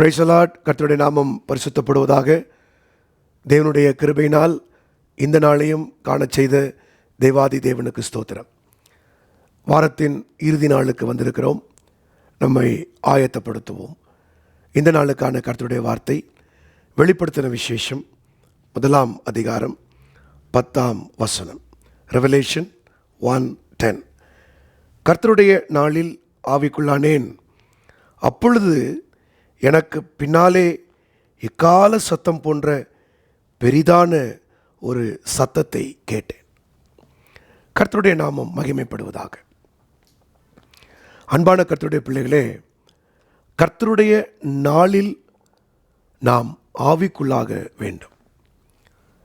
பிரைசலாட் கர்த்தருடைய நாமம் பரிசுத்தப்படுவதாக. தேவனுடைய கிருபையினால் இந்த நாளையும் காணச் செய்த தேவாதி தேவனுக்கு ஸ்தோத்திரம். வாரத்தின் இறுதி நாளுக்கு வந்திருக்கிறோம். நம்மை ஆயத்தப்படுத்துவோம். இந்த நாளுக்கான கர்த்தருடைய வார்த்தை வெளிப்படுத்தின விசேஷம் முதலாம் அதிகாரம் பத்தாம் வசனம். ரெவலேஷன் ஒன் டென் கர்த்தருடைய நாளில் ஆவிக்குள்ளானேன். அப்பொழுது எனக்கு பின்னாலே இக்கால சத்தம் போன்ற பெரிதான ஒரு சத்தத்தை கேட்டேன். கர்த்தருடைய நாமம் மகிமைப்படுவதாக. அன்பான கர்த்தருடைய பிள்ளைகளே கர்த்தருடைய நாளில் நாம் ஆவிக்குள்ளாக வேண்டும்.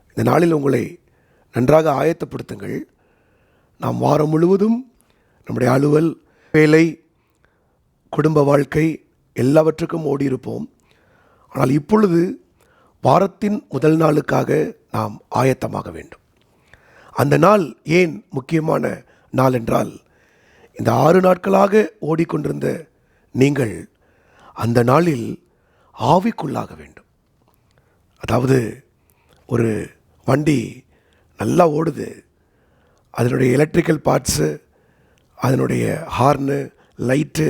இந்த நாளில் உங்களை நன்றாக ஆயத்தப்படுத்துங்கள். நாம் வாரம் முழுவதும் நம்முடைய அலுவல் வேலை குடும்ப வாழ்க்கை எல்லாவற்றுக்கும் ஓடியிருப்போம். ஆனால் இப்பொழுது வாரத்தின் முதல் நாளுக்காக நாம் ஆயத்தமாக வேண்டும். அந்த நாள் ஏன் முக்கியமான நாள் என்றால் இந்த ஆறு நாட்களாக ஓடிக்கொண்டிருந்த நீங்கள் அந்த நாளில் ஆவிக்குள்ளாக வேண்டும். அதாவது ஒரு வண்டி நல்லா ஓடுது அதனுடைய எலக்ட்ரிக்கல் பார்ட்ஸு அதனுடைய ஹார்னு லைட்டு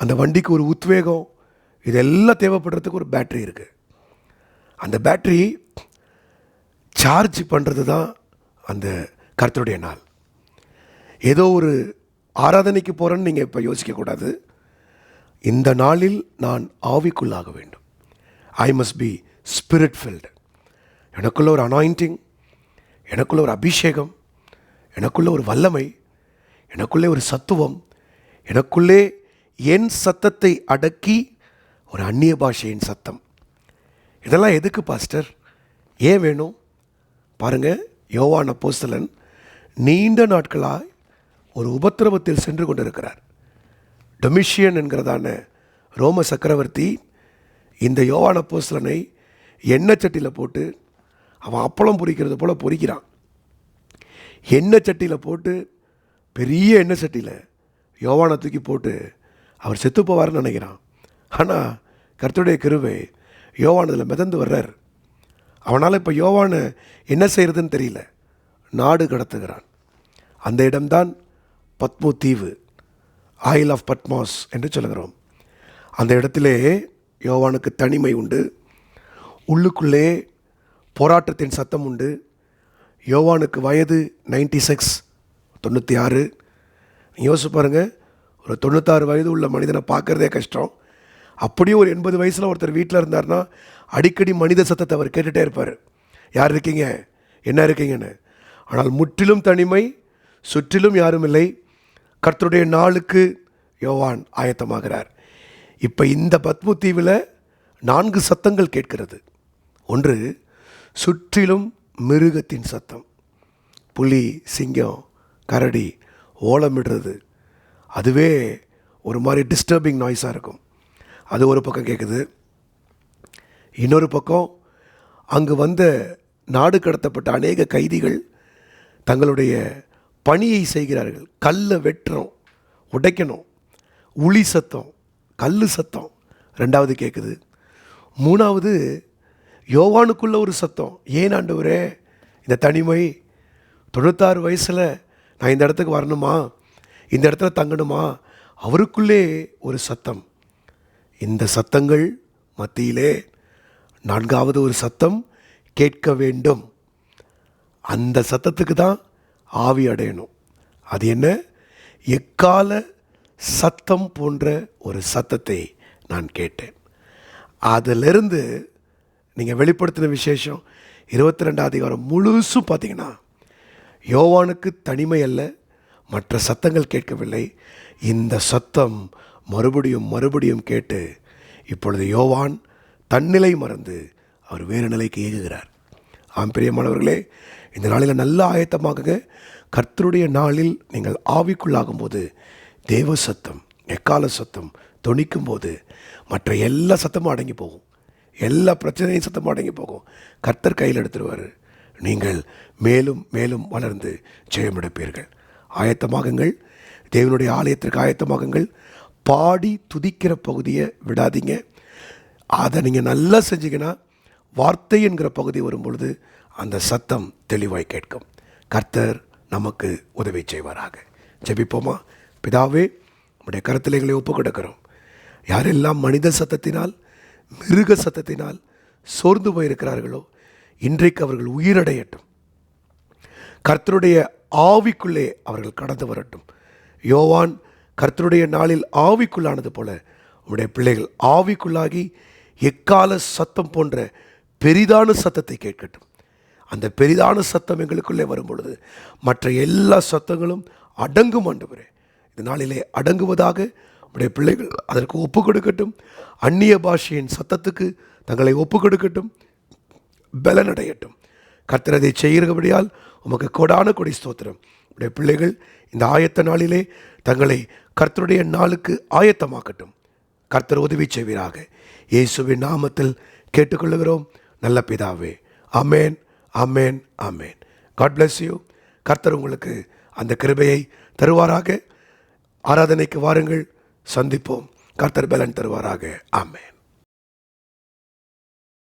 அந்த வண்டிக்கு ஒரு உத்வேகம் இதெல்லாம் தேவைப்படுறதுக்கு ஒரு பேட்ரி இருக்குது அந்த பேட்ரி சார்ஜ் பண்ணுறது தான் அந்த கருத்துடைய நாள். ஏதோ ஒரு ஆராதனைக்கு போகிறேன்னு நீங்கள் இப்போ யோசிக்கக்கூடாது இந்த நாளில் நான் ஆவிக்குள்ளாக வேண்டும். I must be spirit filled எனக்குள்ள ஒரு அனாயிண்டிங் எனக்குள்ள ஒரு அபிஷேகம் எனக்குள்ள ஒரு வல்லமை எனக்குள்ளே ஒரு சத்துவம் எனக்குள்ளே என் சத்தத்தை அடக்கி ஒரு அந்நிய பாஷையின் சத்தம். இதெல்லாம் எதுக்கு பாஸ்டர்? ஏன் வேணும்? பாருங்கள் யோவான போஸ்தலன் நீண்ட நாட்களாக ஒரு உபத்திரவத்தில் சென்று கொண்டிருக்கிறார். டொமிஷியன் என்கிறதான ரோம சக்கரவர்த்தி இந்த யோவான போஸ்தலனை எண்ணெய் சட்டியில் போட்டு அவன் அப்பளம் பொரிக்கிறது போல் பொரிக்கிறான். எண்ணெய் சட்டியில் போட்டு பெரிய எண்ணெய் சட்டியில் யோவானை தூக்கி போட்டு அவர் செத்து போவார்னு நினைக்கிறான். ஆனால் கர்த்தருடைய கிருவை யோவான் அதில் மிதந்து வர்றார். அவனால் இப்போ யோவானை என்ன செய்கிறதுன்னு தெரியல. நாடு கடத்துகிறான். அந்த இடம்தான் பத்மு தீவு ஆயில் ஆஃப் பத்மாஸ் என்று சொல்லுகிறோம். அந்த இடத்திலே யோவானுக்கு தனிமை உண்டு. உள்ளுக்குள்ளே போராட்டத்தின் சத்தம் உண்டு. யோவானுக்கு வயது நைன்டி சிக்ஸ் தொண்ணூற்றி ஆறு. யோசிச்சு பாருங்கள் ஒரு தொண்ணூத்தாறு வயது உள்ள மனிதனை பார்க்குறதே கஷ்டம். அப்படியே ஒரு எண்பது வயசில் ஒருத்தர் வீட்டில் இருந்தார்னா அடிக்கடி மனித சத்தத்தை அவர் கேட்டுகிட்டே இருப்பார். யார் இருக்கீங்க? என்ன இருக்கீங்கன்னு? ஆனால் முற்றிலும் தனிமை சுற்றிலும் யாரும் இல்லை. கர்த்தருடைய நாளுக்கு யோவான் ஆயத்தமாகிறார். இப்போ இந்த பத்மு தீவில் நான்கு சத்தங்கள் கேட்கிறது. ஒன்று சுற்றிலும் மிருகத்தின் சத்தம். புலி சிங்கம் கரடி ஓலமிடுறது. அதுவே ஒரு மாதிரி டிஸ்டர்பிங் நாய்ஸாக இருக்கும். அது ஒரு பக்கம் கேட்குது இன்னொரு பக்கம் அங்கு வந்த நாடு கடத்தப்பட்ட அநேக கைதிகள் தங்களுடைய பணியை செய்கிறார்கள். கல்லை வெட்டுறோம் உடைக்கணும் உளி சத்தம் கல் சத்தம். ரெண்டாவது கேட்குது மூணாவது யோவானுக்குள்ள ஒரு சத்தம். ஏன் ஆண்டவரே இந்த தனிமை தொண்ணூத்தாறு வயசில் நான் இந்த இடத்துக்கு வரணுமா? இந்த இடத்துல தங்கணுமா? அவருக்குள்ளே ஒரு சத்தம். இந்த சத்தங்கள் மத்தியிலே நான்காவது ஒரு சத்தம் கேட்க வேண்டும். அந்த சத்தத்துக்கு தான் ஆவி அடையணும். அது என்ன? எக்கால சத்தம் போன்ற ஒரு சத்தத்தை நான் கேட்டேன். அதிலிருந்து நீங்கள் வெளிப்படுத்தின விசேஷம் இருபத்தி ரெண்டாம் அதிகாரம் முழுசும் பார்த்தீங்கன்னா யோவானுக்கு தனிமை அல்ல மற்ற சத்தங்கள் கேட்கவில்லை. இந்த சத்தம் மறுபடியும் மறுபடியும் கேட்டு இப்பொழுது யோவான் தன்னிலை மறந்து அவர் வேறு நிலைக்கு இயங்குகிறார். ஆம் பிரியமானவர்களே இந்த நாளில் நல்ல ஆயத்தமாகுங்க கர்த்தருடைய நாளில் நீங்கள் ஆவிக்குள்ளாகும் போது தேவ சத்தம் எக்கால சத்தம் தொனிக்கும் போது மற்ற எல்லா சத்தமும் அடங்கி போகும். எல்லா பிரச்சனையும் சத்தமும் அடங்கி போகும். கர்த்தர் கையில் எடுத்துருவார். நீங்கள் மேலும் மேலும் வளர்ந்து ஜெயமெடுப்பீர்கள். ஆயத்தமாகுங்கள். தேவனுடைய ஆலயத்திற்கு ஆயத்தமாகுங்கள். பாடி துதிக்கிற பகுதியை விடாதீங்க. அதை நீங்கள் நல்லா செஞ்சீங்கன்னா வார்த்தை என்கிற பகுதி வரும்பொழுது அந்த சத்தம் தெளிவாய் கேட்கும். கர்த்தர் நமக்கு உதவி செய்வாராக. ஜெபிப்போமா? பிதாவே நம்முடைய கருத்தில் எங்களை ஒப்பு கொடுக்கிறோம் யாரெல்லாம் மனித சத்தத்தினால் மிருக சத்தத்தினால் சோர்ந்து போயிருக்கிறார்களோ இன்றைக்கு அவர்கள் உயிரடையட்டும். கர்த்தருடைய ஆவிக்குள்ளே அவர்கள் கடந்து வரட்டும். யோவான் கர்த்தருடைய நாளில் ஆவிக்குள்ளானது போல உடைய பிள்ளைகள் ஆவிக்குள்ளாகி எக்கால சத்தம் போன்ற பெரிதான சத்தத்தை கேட்கட்டும். அந்த பெரிதான சத்தம் எங்களுக்குள்ளே வரும் பொழுது மற்ற எல்லா சத்தங்களும் அடங்கும் ஆண்டவரே. இந்த நாளிலே அடங்குவதாக உடைய பிள்ளைகள் அதற்கு ஒப்பு கொடுக்கட்டும். அந்நிய பாஷையின் சத்தத்துக்கு தங்களை ஒப்பு கொடுக்கட்டும். பலனடையட்டும். கர்த்தர் அதை செய்கிறபடியால் உமக்கு கொடான கொடி ஸ்தோத்திரம். உடைய பிள்ளைகள் இந்த ஆயத்த நாளிலே தங்களை கர்த்தருடைய நாளுக்கு ஆயத்தமாக்கட்டும். கர்த்தர் உதவி செய்வீராக. இயேசுவின் நாமத்தில் கேட்டுக்கொள்கிறோம். நல்ல பிதாவே. Amen amen amen God bless you கர்த்தர் உங்களுக்கு அந்த கிருபையை தருவாராக. ஆராதனைக்கு வாருங்கள். சந்திப்போம். கர்த்தர் பலன் தருவாராக. ஆமேன்.